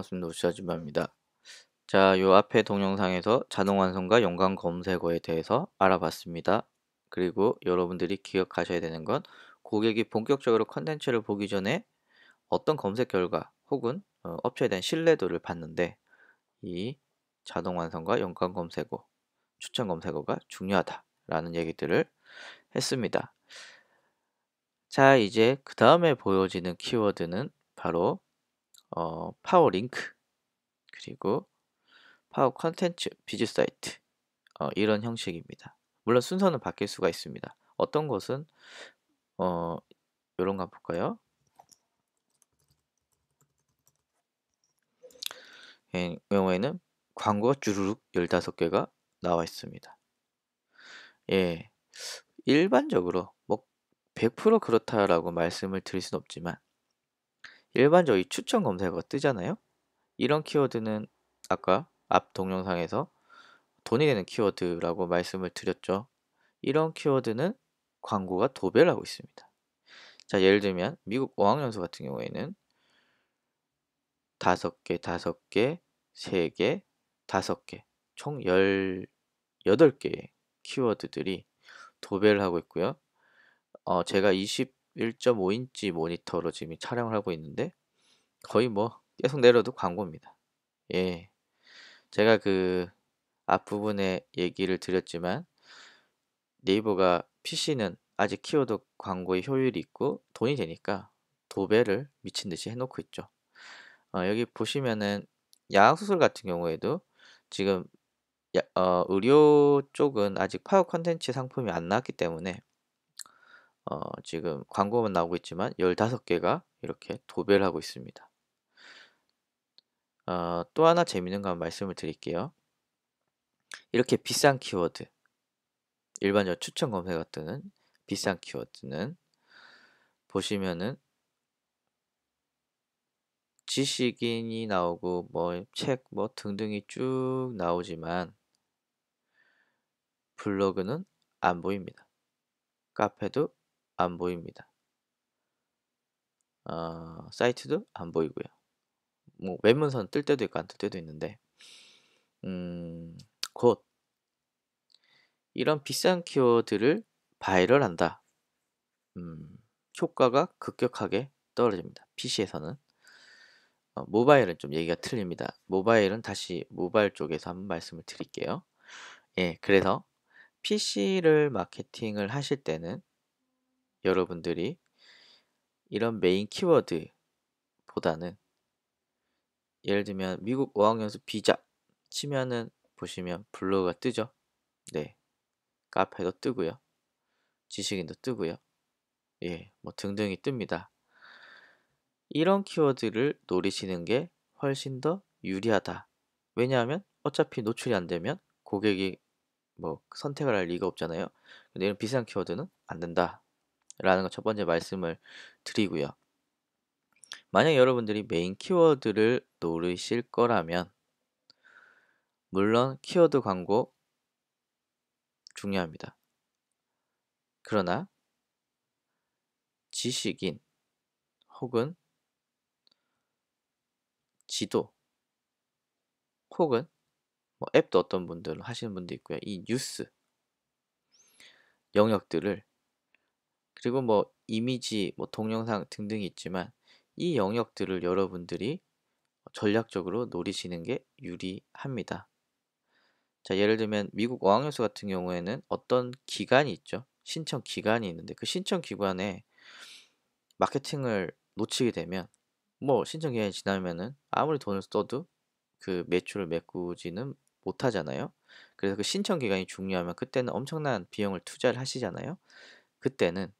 반갑습니다. 우시아줌마입니다. 자, 요 앞에 동영상에서 자동 완성과 연관 검색어에 대해서 알아봤습니다. 그리고 여러분들이 기억하셔야 되는 건 고객이 본격적으로 컨텐츠를 보기 전에 어떤 검색 결과 혹은 어, 업체에 대한 신뢰도를 봤는데 이 자동 완성과 연관 검색어, 추천 검색어가 중요하다라는 얘기들을 했습니다. 자, 이제 그 다음에 보여지는 키워드는 바로 어, 파워 링크 그리고 파워 컨텐츠 비즈 사이트 어, 이런 형식입니다. 물론 순서는 바뀔 수가 있습니다. 어떤 것은 어, 이런 거 볼까요? 이 경우에는 광고가 주르륵 15개가 나와 있습니다. 예. 일반적으로 뭐 100% 그렇다라고 말씀을 드릴 수는 없지만 일반적으로 이 추천 검색어가 뜨잖아요. 이런 키워드는 아까 앞 동영상에서 돈이 되는 키워드라고 말씀을 드렸죠. 이런 키워드는 광고가 도배를 하고 있습니다. 자, 예를 들면 미국 어학연수 같은 경우에는 다섯 개, 다섯 개, 세 개, 다섯 개, 총 18개의 키워드들이 도배를 하고 있고요. 어, 제가 21.5인치 모니터로 지금 촬영을 하고 있는데 거의 뭐 계속 내려도 광고입니다. 예. 제가 그 앞부분에 얘기를 드렸지만 네이버가 PC는 아직 키워드 광고의 효율이 있고 돈이 되니까 도배를 미친 듯이 해놓고 있죠. 어, 여기 보시면은 야학수술 같은 경우에도 지금 야, 어, 의료 쪽은 아직 파워 컨텐츠 상품이 안 나왔기 때문에 어, 지금 광고만 나오고 있지만 15개가 이렇게 도배를 하고 있습니다. 어, 또 하나 재밌는 거 말씀을 드릴게요. 이렇게 비싼 키워드, 일반적 추천 검색어 뜨는 비싼 키워드는 보시면은 지식인이 나오고 뭐 책뭐 등등이 쭉 나오지만 블로그는 안 보입니다. 카페도 안 보입니다. 어, 사이트도 안 보이고요. 뭐 웹문선 뜰 때도 있고 안 뜰 때도 있는데 음, 곧 이런 비싼 키워드를 바이럴한다. 음, 효과가 급격하게 떨어집니다. PC에서는 어, 모바일은 좀 얘기가 틀립니다. 모바일은 다시 모바일 쪽에서 한번 말씀을 드릴게요. 예, 그래서 PC를 마케팅을 하실 때는 여러분들이 이런 메인 키워드보다는 예를 들면 미국 어학연수 비자 치면은 보시면 블로그가 뜨죠. 네. 카페도 뜨고요. 지식인도 뜨고요. 예, 뭐 등등이 뜹니다. 이런 키워드를 노리시는 게 훨씬 더 유리하다. 왜냐하면 어차피 노출이 안 되면 고객이 뭐 선택을 할 리가 없잖아요. 근데 이런 비싼 키워드는 안 된다. 라는 것첫 번째 말씀을 드리고요. 만약 여러분들이 메인 키워드를 노리실 거라면 물론 키워드 광고 중요합니다. 그러나 지식인 혹은 지도 혹은 뭐 앱도 어떤 분들은 하시는 분도 있고요. 이 뉴스 영역들을 그리고 뭐 이미지, 뭐 동영상 등등이 있지만 이 영역들을 여러분들이 전략적으로 노리시는 게 유리합니다. 자, 예를 들면 미국 어학연수 같은 경우에는 어떤 기간이 있죠. 신청 기간이 있는데 그 신청 기간에 마케팅을 놓치게 되면 뭐 신청 기간이 지나면은 아무리 돈을 써도 그 매출을 메꾸지는 못하잖아요. 그래서 그 신청 기간이 중요하면 그때는 엄청난 비용을 투자를 하시잖아요. 그때는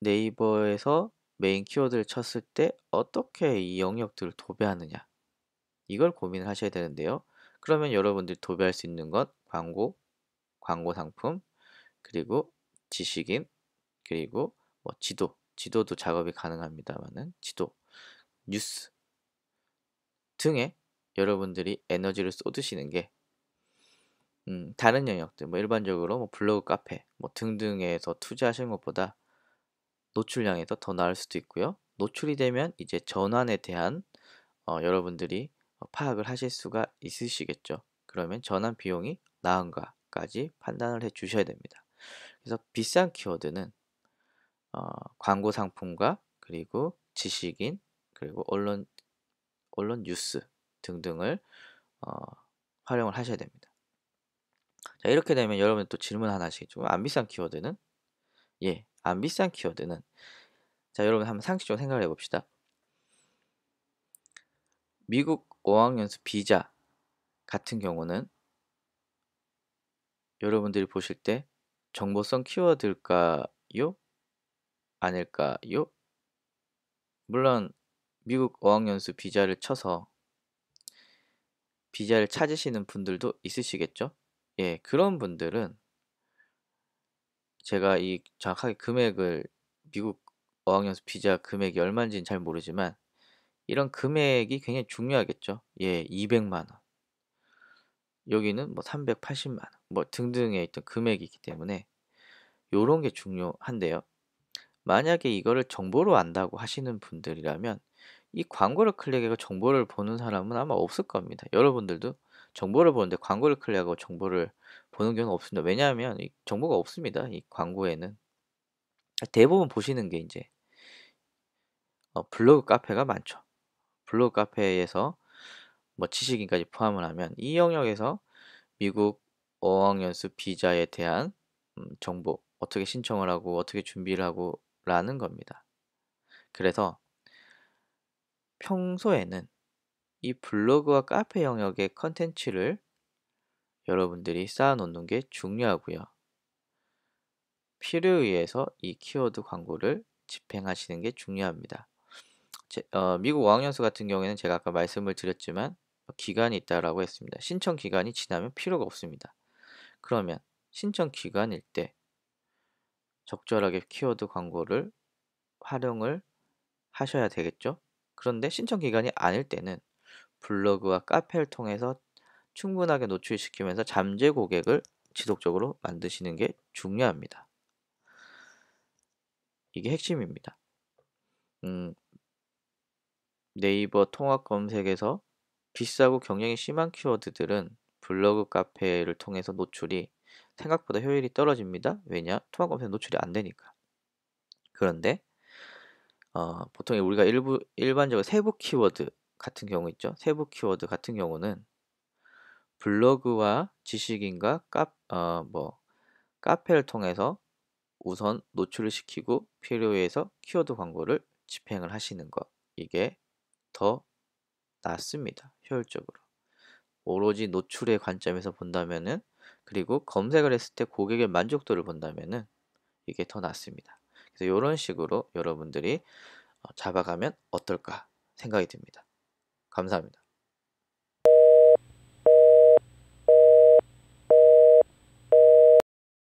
네이버에서 메인 키워드를 쳤을 때 어떻게 이 영역들을 도배하느냐 이걸 고민을 하셔야 되는데요. 그러면 여러분들이 도배할 수 있는 것 광고, 광고 상품, 그리고 지식인, 그리고 뭐 지도, 지도도 작업이 가능합니다만은 지도, 뉴스 등에 여러분들이 에너지를 쏟으시는 게 음, 다른 영역들, 뭐 일반적으로 뭐 블로그, 카페, 뭐 등등에서 투자하시는 것보다 노출량에서 더 나을 수도 있고요. 노출이 되면 이제 전환에 대한 어, 여러분들이 파악을 하실 수가 있으시겠죠. 그러면 전환 비용이 나은가까지 판단을 해 주셔야 됩니다. 그래서 비싼 키워드는 어, 광고 상품과 그리고 지식인 그리고 언론 언론 뉴스 등등을 어, 활용을 하셔야 됩니다. 자 이렇게 되면 여러분 또 질문 하나 하시겠죠. 안 비싼 키워드는 예, 안 비싼 키워드는 자 여러분 한번 상식적으로 생각을 해봅시다. 미국 어학연수 비자 같은 경우는 여러분들이 보실 때 정보성 키워드일까요? 아닐까요? 물론 미국 어학연수 비자를 쳐서 비자를 찾으시는 분들도 있으시겠죠? 예, 그런 분들은 제가 이 정확하게 금액을 미국 어학연수 비자 금액이 얼마인지는 잘 모르지만 이런 금액이 굉장히 중요하겠죠. 예, 200만 원. 여기는 뭐 380만 원, 뭐 등등의 있던 금액이 있기 때문에 요런 게 중요한데요. 만약에 이거를 정보로 안다고 하시는 분들이라면 이 광고를 클릭하고 정보를 보는 사람은 아마 없을 겁니다. 여러분들도 정보를 보는데 광고를 클릭하고 정보를 보는 경우는 없습니다. 왜냐하면 이 정보가 없습니다. 이 광고에는 대부분 보시는 게 이제 어, 블로그 카페가 많죠. 블로그 카페에서 뭐 지식인까지 포함을 하면 이 영역에서 미국 어학연수 비자에 대한 음, 정보 어떻게 신청을 하고 어떻게 준비를 하고 라는 겁니다. 그래서 평소에는 이 블로그와 카페 영역의 컨텐츠를 여러분들이 쌓아 놓는 게 중요하고요. 필요에 의해서 이 키워드 광고를 집행하시는 게 중요합니다. 제, 어, 미국 어학연수 같은 경우에는 제가 아까 말씀을 드렸지만 기간이 있다라고 했습니다. 신청 기간이 지나면 필요가 없습니다. 그러면 신청 기간일 때 적절하게 키워드 광고를 활용을 하셔야 되겠죠. 그런데 신청 기간이 아닐 때는 블로그와 카페를 통해서 충분하게 노출시키면서 잠재 고객을 지속적으로 만드시는 게 중요합니다. 이게 핵심입니다. 음, 네이버 통합 검색에서 비싸고 경쟁이 심한 키워드들은 블로그 카페를 통해서 노출이 생각보다 효율이 떨어집니다. 왜냐? 통합 검색 노출이 안 되니까. 그런데 어, 보통 우리가 일부 일반적으로 세부 키워드 같은 경우 있죠. 세부 키워드 같은 경우는 블로그와 지식인과 카, 어, 뭐 카페를 통해서 우선 노출을 시키고 필요에 서 키워드 광고를 집행을 하시는 것 이게 더 낫습니다. 효율적으로. 오로지 노출의 관점에서 본다면은 그리고 검색을 했을 때 고객의 만족도를 본다면은 이게 더 낫습니다. 그래서 이런 식으로 여러분들이 어, 잡아가면 어떨까 생각이 듭니다. 감사합니다.